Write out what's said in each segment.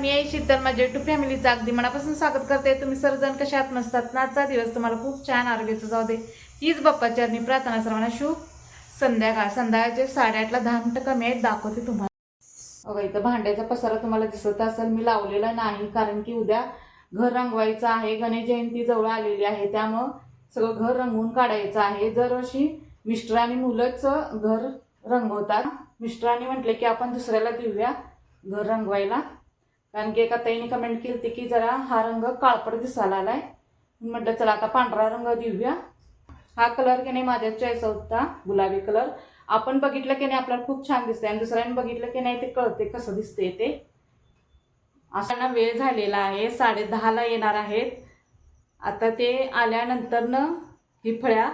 मी आई शीतल माझ्या टू फॅमिलीचं अगदी मनापासून स्वागत करते. तुम्ही सर्वजण कशा आत नसतात नाचा दिवस तुम्हाला खूप छान आरोग्याचं जाऊ दे. हीच बाप्पाचरणी प्रार्थना सर्वांना शुभ संध्याकाळ. संध्याकाळचे साडेआठला दहा मिनटं कमी आहेत दाखवते तुम्हाला. बघा इथं भांड्याचा पसारा तुम्हाला दिसत असेल. मी लावलेला नाही कारण की उद्या घर रंगवायचं आहे. गणेश जयंती जवळ आलेली आहे त्यामुळं सगळं घर रंगवून काढायचं आहे. दरवर्षी मिस्टर आणि मुलंच घर रंगवतात मिस्टरांनी म्हटले की आपण दुसऱ्याला देऊया घर रंगवायला. कारण की एका ताईने कमेंट केली होती की जरा हा रंग काळपट दिसायला आलाय. म्हटलं चला आता पांढरा रंग देऊया. हा कलर की नाही माझ्या चॉईस होता गुलाबी कलर आपण बघितलं की नाही आपल्याला खूप छान दिसते आणि दुसऱ्याने बघितलं की नाही ते कळते कसं दिसते ते. असा वेळ झालेला आहे साडे दहाला येणार आहेत. आता ते आल्यानंतरनं ही फळ्या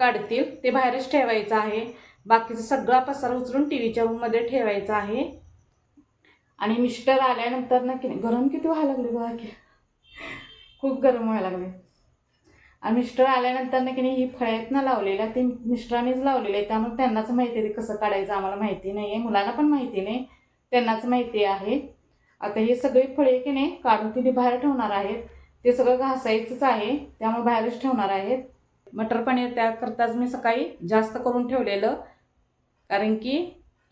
काढतील. ते बाहेरच ठेवायचं आहे. बाकीचा सगळा पसार उचलून टी व्हीच्या रूममध्ये ठेवायचा आहे. आणि मिस्टर आल्यानंतर ना की नाही गरम किती व्हायला लागले बघा की. खूप गरम व्हायला लागले. आणि मिस्टर आल्यानंतर ना की नाही ही फळ्या आहेत ना लावलेल्या ते मिस्टरांनीच लावलेले आहे त्यामुळे त्यांनाच माहिती आहे ते कसं काढायचं आम्हाला माहिती नाही आहे मुलांना पण माहिती नाही. त्यांनाच माहिती आहे. आता हे सगळी फळे की नाही काढून तिने बाहेर ठेवणार आहेत. ते सगळं घासायचंच आहे. त्यामुळे बाहेरच ठेवणार आहेत. मटर पनीर त्याकरताच मी सकाळी जास्त करून ठेवलेलं. कारण की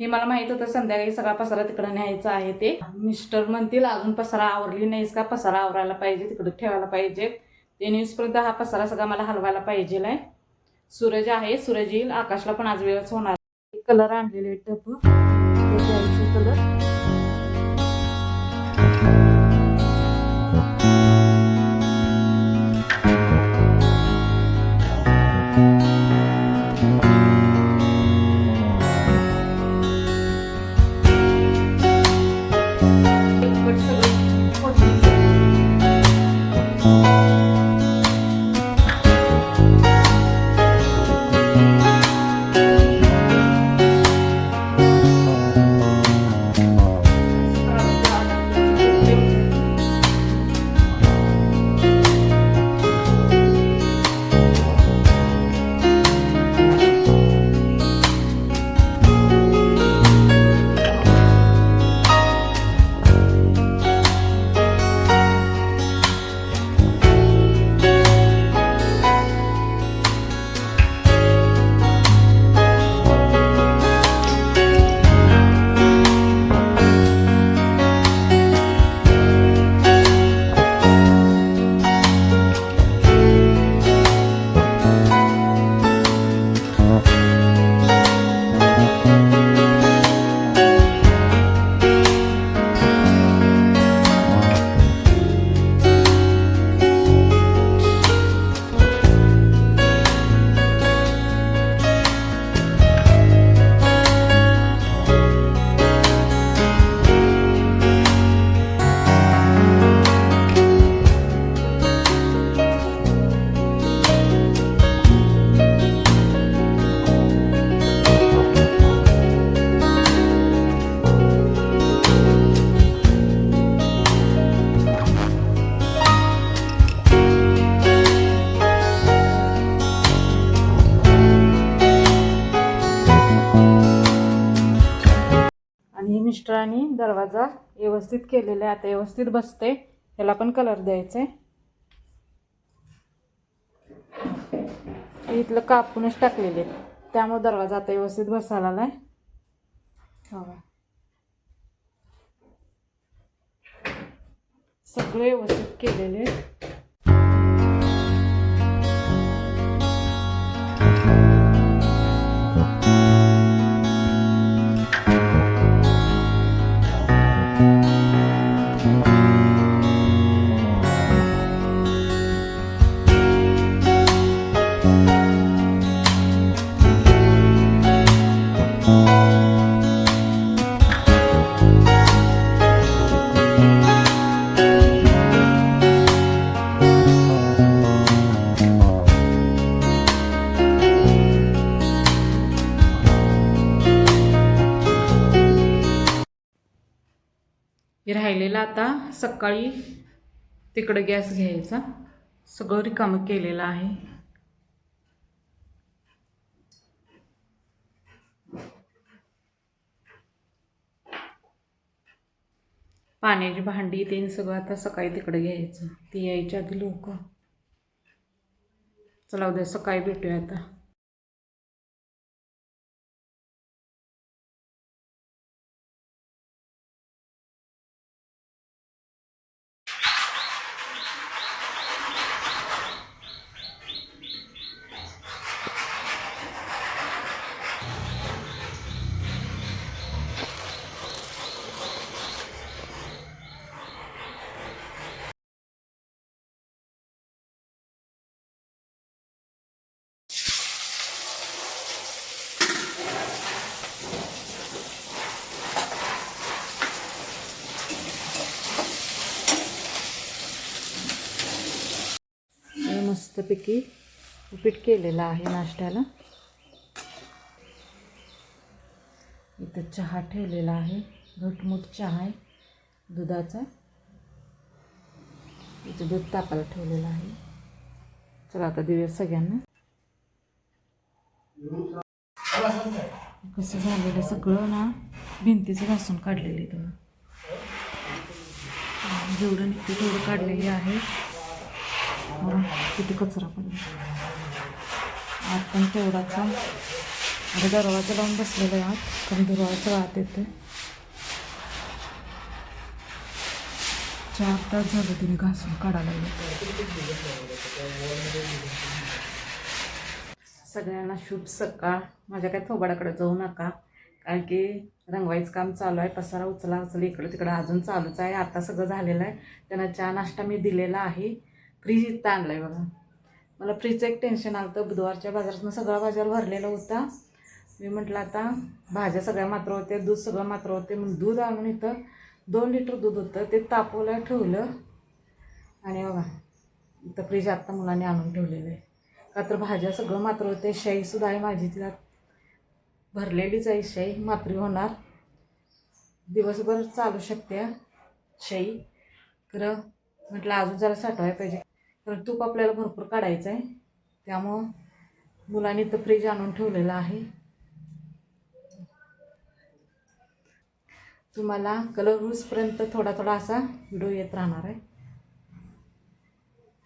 हे मला माहीत होतं संध्याकाळी सगळा पसारा तिकडं न्यायचा आहे ते. मिस्टर म्हणतील अजून पसारा आवरली नाहीस का? पसारा आवरायला पाहिजे तिकडं ठेवायला पाहिजे. ते न्यूजपर्यंत हा पसारा सगळा मला हलवायला पाहिजे आहे सूरज आहे सूरज येईल आकाशला पण आज वेळच होणार. कलर आणलेले टप कलर. आणि दरवाजा व्यवस्थित केलेला आहे. आता व्यवस्थित बसते. त्याला पण कलर द्यायचा. आहे इथलं कापूनच टाकलेले. आहेत. त्यामुळे दरवाजा आता व्यवस्थित बसायला आहे हो. सगळे व्यवस्थित केलेले. राहिलेला आता सकाळी तिकडं गॅस घ्यायचा. सगळं रिकामं केलेलं आहे. पाण्याची भांडी ते सगळं आता सकाळी तिकडे घ्यायचं. ती यायच्या आधी लोक. चला उद्या सकाळी भेटूया आता हे मस्तपैकी उपीट केलेलं आहे नाश्त्याला. इथं चहा ठेवलेला आहे. घटमूट चहा आहे दुधाचा. इथं दूध तापायला ठेवलेलं आहे. चला आता देऊया सगळ्यांना. कसं झालेलं सगळं ना? भिंतीचं घासून काढलेली तुम्ही. जेवढं निघते तेवढं काढलेली आहे. बघा, किती कचरा पडला. आत पण तेवढाचा आहे. दरवाजा लावून बसलेला आहे आत कारण दरवाजा आत येते चार तास झालं तिने घासून काढायला सगळ्यांना शुभ सकाळ. माझ्या काय थोबाडाकडे जाऊ नका कारण की रंगवायचं काम चालू आहे. पसारा उचला उचला इकडं तिकडं अजून चालूच आहे. आता सगळं झालेलं आहे. त्यांना चहा नाश्ता मी दिलेला आहे. फ्रीज इथं आणलं आहे बघा. मला फ्रीजचं एक टेन्शन आलं होतं बुधवारच्या बाजारातून सगळा बाजार भरलेला होता. मी म्हटलं आता भाज्या सगळ्या मात्र होत्या दूध सगळं मात्र होते. मग दूध आणून इथं दोन लिटर दूध होतं. ते तापवलं ठेवलं. आणि बघा इथं फ्रीज आत्ता मुलांनी आणून ठेवलेलं आहे. का तर भाज्या सगळं मात्र होते शाईसुद्धा आहे माझी तिला भरलेलीच आहे शाई. मात्री होणार. दिवसभर चालू शकते शाई. खरं म्हटलं अजून जरा साठवायला पाहिजे. कारण तूप आपल्याला भरपूर काढायचं आहे त्यामुळं मुलांनी तर फ्रीज आणून ठेवलेलं आहे. तुम्हाला कलर रूसपर्यंत थोडा थोडा असा व्हिडिओ येत राहणार आहे.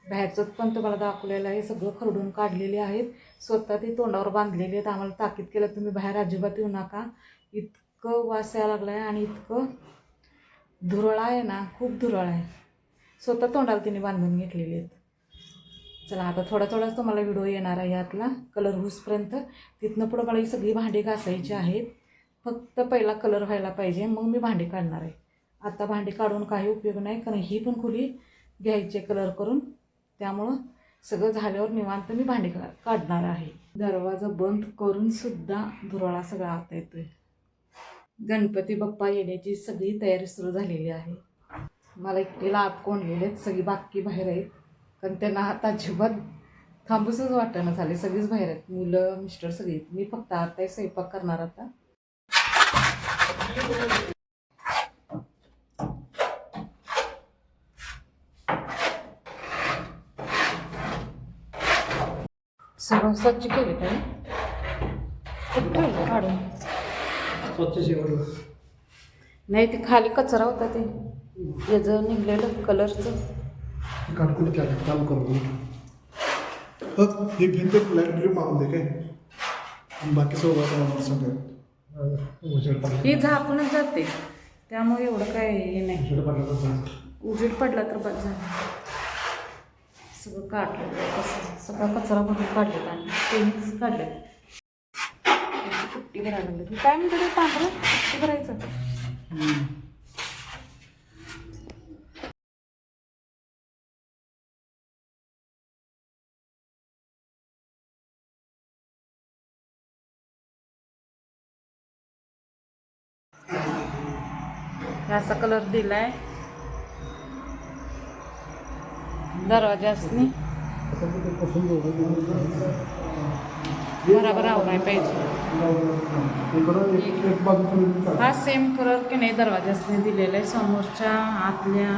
बाहेरचं पण तुम्हाला दाखवलेलं आहे. सगळं खरडून काढलेले आहेत. स्वतः ती तोंडावर बांधलेली आहेत. आम्हाला ताकीद केलं तुम्ही बाहेर अजिबात येऊ नका. इतकं वास यायला लागला आहे आणि इतकं धुरळ आहे ना खूप धुरळ आहे. स्वतः तोंडाला तिने बांधून घेतलेली आहेत. चला आता थोडा थोडाच तुम्हाला व्हिडिओ येणार आहे यातला कलर हुसपर्यंत. तिथनं पुढं मला ही सगळी भांडी घासायची आहेत. फक्त पहिला कलर व्हायला पाहिजे मग मी भांडी काढणार आहे. आता भांडी काढून काही उपयोग नाही कारण ही पण खुली घ्यायची कलर करून. त्यामुळं सगळं झाल्यावर निवांत मी भांडी काढणार आहे. दरवाजा बंद करून सुद्धा धुरळा सगळा आता येतोय. गणपती बाप्पा येण्याची सगळी तयारी सुरू झालेली आहे. मला एकटीला आत कोंडलेले आहेत सगळी बाकी बाहेर आहेत. कारण त्यांना आता अजिबात थांबूसच वाटणं झाले. सगळीच बाहेर आहेत. मुलं मिस्टर सगळी. मी फक्त आता स्वयंपाक करणार आता. सगळं स्वच्छ केले काय काढून. नाही ते खाली कचरा होता ते. याचं निघलेलं कलरचं काटकुट केलं काम करून हं, भिंत लाइट ड्रीम मारून दे काय बाकी सगळं वातावरण सगळं उजेड पडला ही झाकूनच जाते। त्यामुळे एवढं काय हे नाही. उजेड पडला तर चालतं. उजेड पडला तर बस झालं. सगळं काढलं कसं सगळा कचरा भरून काढलेत आणि तेच काढले. पुट्टी भरायला लागली. काय म्हणतो ते पांढरं? पुट्टी भरायचं. असा कलर दिलाय. दरवाजासनी बराबर आवराय पाहिजे. हा सेम कलर की नाही दरवाजासनी दिलेला आहे. समोरच्या आतल्या.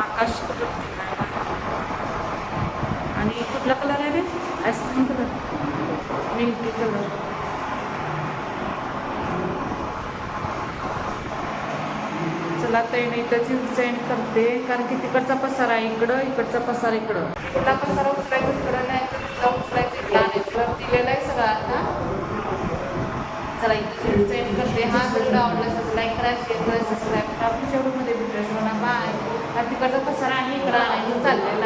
आकाश कलर आणि कुठला कलर आहे रे? Ice cream colour milky colour चला ताईने इथंच डिझाईन करते. कारण की तिकडचा पसारा इकडं इकडचा पसारा इकडं. इकडला पसारा उचलायचा इकडं नाही तिकडला उचलायचा इकडं. तर दिलेला आहे सगळं आता. चला इथं डिझाईन करते. हा व्हिडिओ आवडला असेल लाईक करा शेअर करा. सबस्क्राईब करा पुढच्या व्हिडिओमध्ये भेटूया सर्वांना बाय तिकडचा पसारा आहे इकडं आणायचं चाललंय